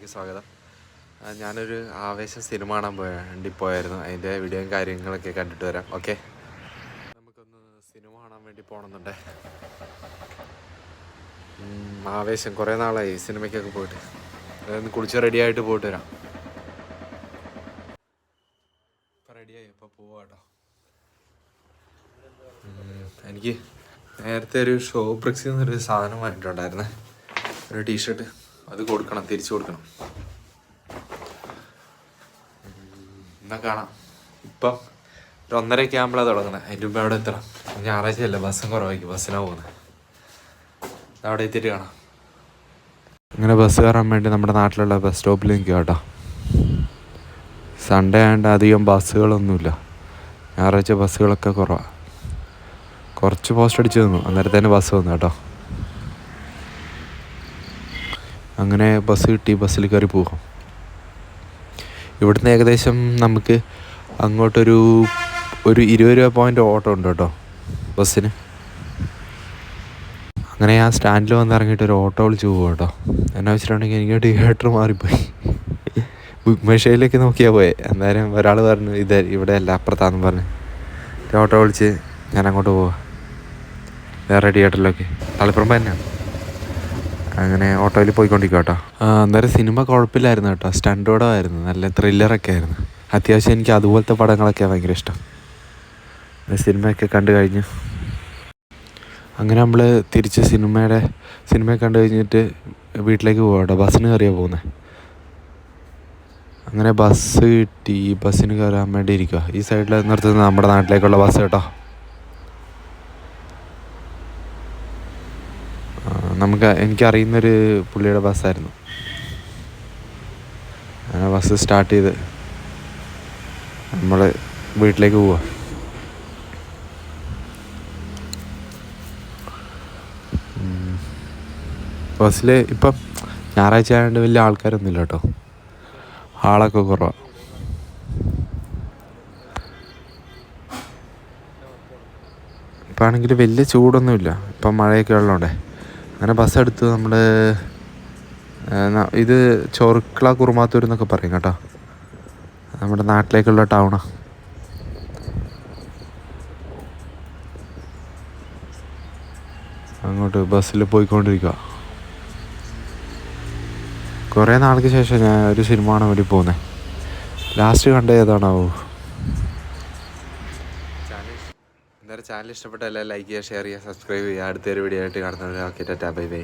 സ്വാഗതം. ആ, ഞാനൊരു ആവേശം സിനിമ കാണാൻ പോയ വേണ്ടി പോയായിരുന്നു. അതിന്റെ വീഡിയോയും കാര്യങ്ങളൊക്കെ കണ്ടിട്ട് വരാം. ഓക്കെ? നമുക്കൊന്ന് സിനിമ കാണാൻ വേണ്ടി പോകണമെന്നുണ്ടേ ആവേശം. കുറേ നാളായി സിനിമയ്ക്കൊക്കെ പോയിട്ട്. അതൊന്ന് കുളിച്ച് റെഡി ആയിട്ട് പോയിട്ട് വരാം. റെഡിയായി ഇപ്പോൾ പോവാട്ടോ എനിക്ക് നേരത്തെ ഒരു ഷോ ബ്രിക്സിൽ നിന്നൊരു സാധനം വാങ്ങിയിട്ടുണ്ടായിരുന്നേ. ഒരു ടീഷർട്ട് അത് കൊടുക്കണം തിരിച്ചു കൊടുക്കണം. എന്നാ കാണാം. ഇപ്പം ഒരു ഒന്നരയൊക്കെ ആകുമ്പോഴാണ് തുടങ്ങുന്നത് അതിന്റെ മുമ്പ് അവിടെ എത്തണം. ഞായറാഴ്ചയല്ലേ ബസ്സും കുറവായിരിക്കും. ബസ്സിനാണ് പോകുന്നത് അവിടെ എത്തിയിട്ട് കാണാം. ഇങ്ങനെ ബസ് കയറാൻ വേണ്ടി നമ്മുടെ നാട്ടിലുള്ള ബസ് സ്റ്റോപ്പിൽ നിൽക്കുക കേട്ടോ. സൺഡേ ആയതുകൊണ്ട് അധികം ബസ്സുകളൊന്നുമില്ല. ഞായറാഴ്ച ബസ്സുകളൊക്കെ കുറവാണ് കുറച്ച് പോസ്റ്റ് അടിച്ച് തന്നു അന്നേരത്തേന് ബസ് വന്നു കേട്ടോ. അങ്ങനെ ബസ് കിട്ടി ബസ്സിൽ കയറി പോകും. ഇവിടുന്ന് ഏകദേശം നമുക്ക് അങ്ങോട്ടൊരു ഒരു ഇരുപത് രൂപ പോയിന്റ് ഓട്ടോ ഉണ്ട് കേട്ടോ ബസ്സിന്. അങ്ങനെ ആ സ്റ്റാൻഡിൽ വന്ന് ഇറങ്ങിയിട്ട് ഒരു ഓട്ടോ വിളിച്ച് പോകും കേട്ടോ. എന്നാ വെച്ചിട്ടുണ്ടെങ്കിൽ എനിക്ക് തിയേറ്റർ മാറിപ്പോയി. ബുക്ക് മെഷീനിലേക്ക് നോക്കിയാൽ പോയെ. എന്തായാലും ഒരാൾ പറഞ്ഞു ഇത് ഇവിടെ അല്ല അപ്പുറത്താന്ന് പറഞ്ഞു. ഓട്ടോ വിളിച്ച് ഞാൻ അങ്ങോട്ട് പോവാം. വേറെ തിയേറ്ററിലൊക്കെ തളിപ്പുറം തന്നെയാണ് അങ്ങനെ ഓട്ടോയിൽ പോയിക്കൊണ്ടിരിക്കുക കേട്ടോ അന്നേരം സിനിമ കുഴപ്പമില്ലായിരുന്നു കേട്ടോ. സ്റ്റണ്ടോടെ ആയിരുന്നു നല്ല ത്രില്ലറൊക്കെ ആയിരുന്നു അത്യാവശ്യം എനിക്ക് അതുപോലത്തെ പടങ്ങളൊക്കെ ഭയങ്കര ഇഷ്ടം. സിനിമയൊക്കെ കണ്ടു കഴിഞ്ഞു. അങ്ങനെ നമ്മൾ തിരിച്ച് സിനിമയുടെ സിനിമ കണ്ടു കഴിഞ്ഞിട്ട് വീട്ടിലേക്ക് പോകാം കേട്ടോ ബസ്സിന് കയറിയാണ് പോകുന്നത് അങ്ങനെ ബസ് കിട്ടി. ബസ്സിന് കയറാൻ വേണ്ടി ഇരിക്കുക ഈ സൈഡിൽ നിർത്തുന്നത് നമ്മുടെ നാട്ടിലേക്കുള്ള ബസ് കേട്ടോ. നമുക്ക് എനിക്കറിയുന്നൊരു പുള്ളിയുടെ ബസ്സായിരുന്നു. അങ്ങനെ ബസ് സ്റ്റാർട്ട് ചെയ്ത് നമ്മൾ വീട്ടിലേക്ക് പോവുക ബസ്സിൽ ഇപ്പം ഞായറാഴ്ച ആയതുകൊണ്ട് വലിയ ആൾക്കാരൊന്നുമില്ല കേട്ടോ. ആളൊക്കെ കുറവാണ് ഇപ്പം ആണെങ്കിൽ വലിയ ചൂടൊന്നുമില്ല. ഇപ്പം മഴയൊക്കെ ഉള്ളതുകൊണ്ടേ അങ്ങനെ ബസ് എടുത്ത് നമ്മൾ ഇത് ചോർക്കള കുറുമാത്തൂർ എന്നൊക്കെ പറയും കേട്ടോ. നമ്മുടെ നാട്ടിലേക്കുള്ള ടൗണാണ് അങ്ങോട്ട് ബസ്സിൽ പോയിക്കൊണ്ടിരിക്കുക കുറേ നാൾക്ക് ശേഷം ഞാൻ ഒരു സിനിമ കാണാൻ വേണ്ടി പോകുന്നത് ലാസ്റ്റ് കണ്ട ഏതാണാവോ? എന്തായാലും ചാനൽ ഇഷ്ടപ്പെട്ട ലൈക്ക് ചെയ്യുക ഷെയർ ചെയ്യുക സബ്സ്ക്രൈബ് ചെയ്യുക. അടുത്തൊരു വീഡിയോ ആയിട്ട് കാണുന്നത് ഓക്കെ ടാറ്റാ ബൈ ബൈ